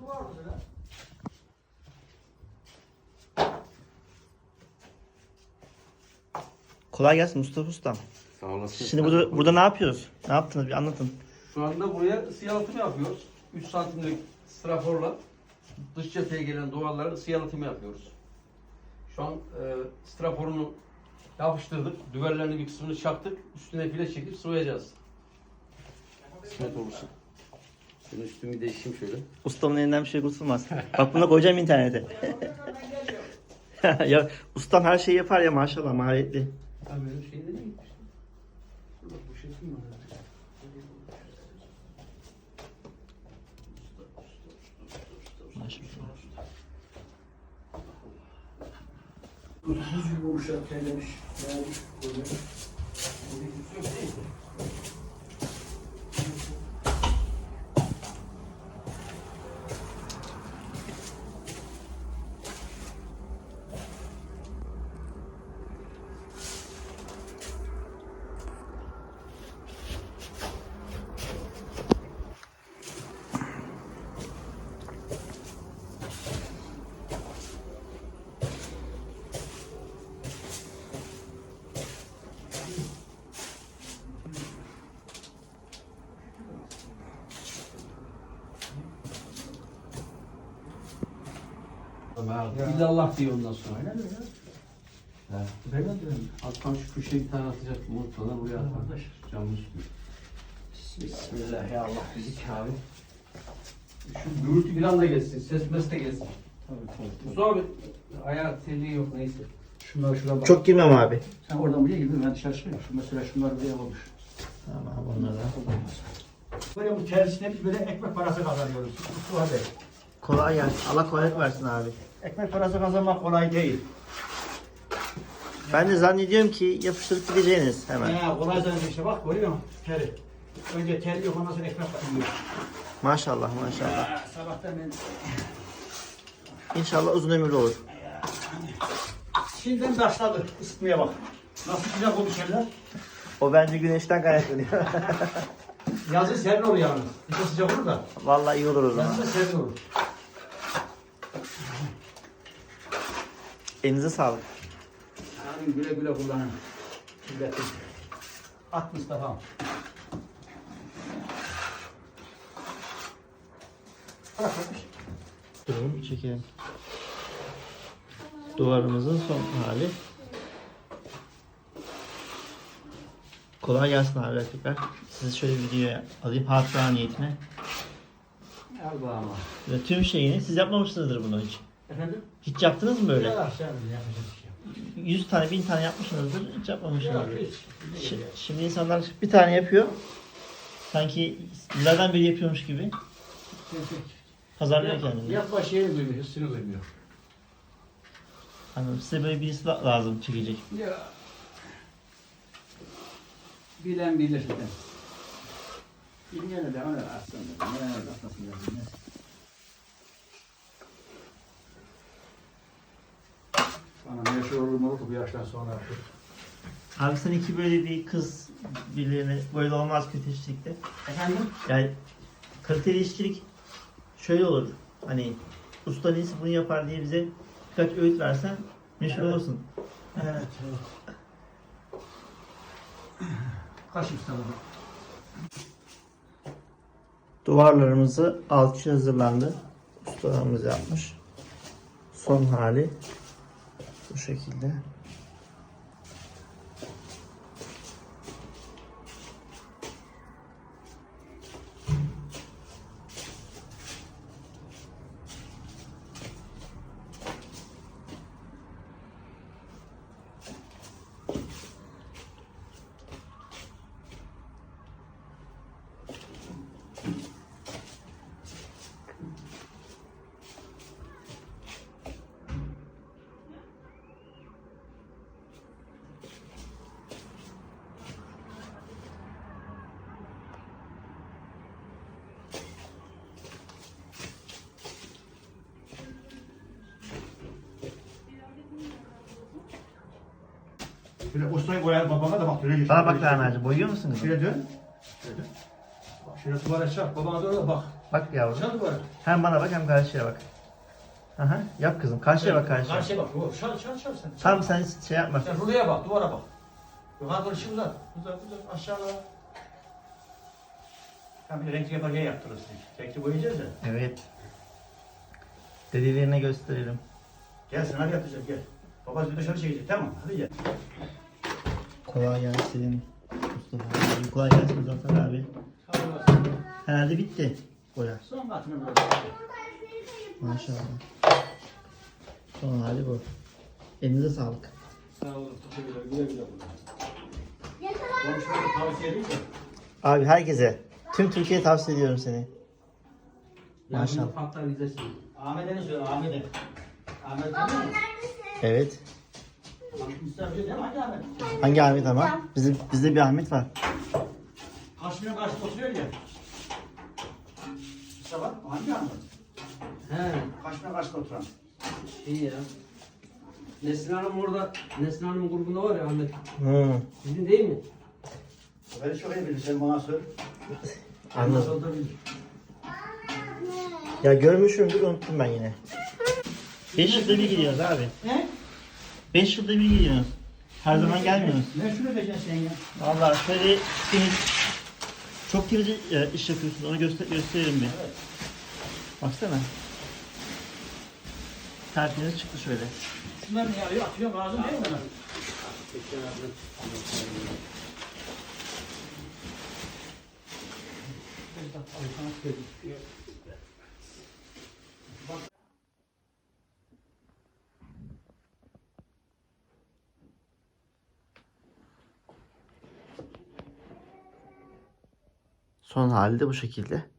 Duvar mesela. Kolay gelsin Mustafa Ustam. Sağ olasın. Şimdi burada, burada ne yapıyoruz? Ne yaptınız bir anlatın. Şu anda buraya siyalıtım yapıyoruz. 3 santimlik straforla dış cepheye gelen duvarları siyalıtım yapıyoruz. Şu an e, straforunu yapıştırdık. Düverlerini bir kısmını çaktık. Üstüne file çekip sıvayacağız. Kısmet olursa. Şunu üstümü değişeyim şöyle. Ustamın elinden bir şey kurtulmaz. Bak bunu koyacağım internete. ya ustam her şeyi yapar ya maşallah maharetli. Abi benim şey nereye gitmiş? Dur bak bu şey kim var? Maşallah. Buz gibi olmuşlar, terlemiş, yağmış, böyle. İllallah diyor ondan sonra. Aynen öyle. He. Böyle diyorum. Alttan şu köşeye bir tane atacak unutmadan buraya atar. Kardeş. Camın üstüne. Bismillah ya Allah bizi kâbi. Şu gürültü bir anda geçsin. Ses mes de geçsin. Tabii tabii. Mustafa abi ayağı telliği yok neyse. Şunlar şuradan bak. Çok girmem abi. Sen oradan buraya girdin ben dışarı çıkıyorum. Şu mesela şunlar buraya olmuş. Tamam onları da. Böyle bu tersine biz böyle ekmek parası kazanıyoruz. Mustafa Bey. Kolay gelsin. Allah kolaylık versin abi. Ekmek parası kazanmak kolay değil. Ben de zannediyorum ki yapıştırıp gideceğiniz hemen. Ya kolay zaten işte bak görüyor musun? Teri. Önce teri yok ondan sonra ekmek yiyor. Maşallah maşallah. Ya, Sabahtan ben İnşallah uzun ömürlü olur. şimdiden başladı ısıtmaya bak. Nasıl güzel eller. O bence güneşten kaynaklanıyor. Yazın serin olur yalnız. Bir de sıcak olur da. Vallahi iyi olur o zaman. Yazın da serin olur. Elinize sağlık. Abi güle güle kullanın. Milletim. At Mustafa. Bırak bakmış. Durun bir çekelim. Duvarımızın son hali. Kolay gelsin abi tekrar. Sizi şöyle videoya alayım hatıra niyetine. Al bağıma. Ve tüm şeyini siz yapmamışsınızdır bunu hiç. Efendim? Hiç yaptınız mı böyle? Ya sen yapacak bir şey yok. 100 tane 1000 tane yapmışsınızdır hiç Yok yapmamışsınızdır. hiç. Şi- Şimdi insanlar bir tane yapıyor. Sanki yıllardan beri yapıyormuş gibi pazarlıyor Yap, kendini. yapma şeyini duymuyor, hissini duymuyor. Anladım. Size böyle birisi la- lazım çekecek. Ya. Bilen bilir. Bilmeyene de öyle aslında. Ne öyle aslında bilmez. Bana meşhur olur mu olur bu yaştan sonra artık. Abi seninki böyle bir kız birilerine böyle olmaz kötü ilişkilikte. Efendim? Yani kaliteli ilişkilik şöyle olur. Hani usta neyse bunu yapar diye bize birkaç öğüt versen meşhur Evet. olursun. Evet. evet. Kaç istedim? Duvarlarımızı alçı hazırlandı. Ustalarımız yapmış. Son hali bu şekilde. Şöyle ustayı koyar babana da bak şöyle Bana bak Lahmacun boyuyor musunuz? Şöyle dön. Şöyle dön. Bak şöyle duvara çarp babana doğru da bak. Bak yavrum. Şal duvara. Hem bana bak hem karşıya bak. Aha, yap kızım. Karşıya bak karşıya. Karşıya bak. Yok, Şal şal şal sen. Tam sen şey yapma. Sen rulaya bak, duvara bak. Yukarı doğru ışığı uzat. Uzat, uzat, aşağıya. Tam bir renkli yaparken yaptırırsın. Renkli boyayacağız ya. Evet. Dedelerine gösterelim. Gel sen hadi yapacağız gel. Babası bir dışarı çekecek tamam hadi gel. Kolay gelsin. Mustafa abi. Kolay gelsin Muzaffer abi. Herhalde bitti. Boya. Son katını bırak. Maşallah. Son hali bu. Elinize sağlık. Sağ olun. Teşekkürler. Güle güle kullan. Komşulara tavsiye edeyim de. Abi herkese. Tüm Türkiye'ye tavsiye ediyorum seni. Maşallah. Yani Fatlar izlesin. Ahmet'e ne söyle Ahmet'e? Ahmet tanıyor musun? Evet. Hangi Ahmet ama? Bizde, bizde bir Ahmet var. Karşımda karşıda oturuyor ya. Mustafa hangi Ahmet? He, Karşımda karşıda oturan. iyi ya. Nesrin Hanım orada, Nesrin Hanım'ın grubunda var ya Ahmet. Hı. Sizin değil mi? Ben çok iyi bilirim. Sen bana söyle. Anladım. Bilir. Ya görmüşümdür unuttum ben yine. 5 yılda bir gidiyoruz abi. Ne? 5 yılda bir gidiyoruz. Her zaman gelmiyoruz. Ne şunu edeceksin sen ya? Vallahi şöyle temiz, çok temiz iş yapıyorsun. Onu göster gösteririm bir. Evet. Baksana. Tertemiz çıktı şöyle. Şunlar ne yapıyor? Atıyor lazım değil mi? bunlar? Son hali de bu şekilde.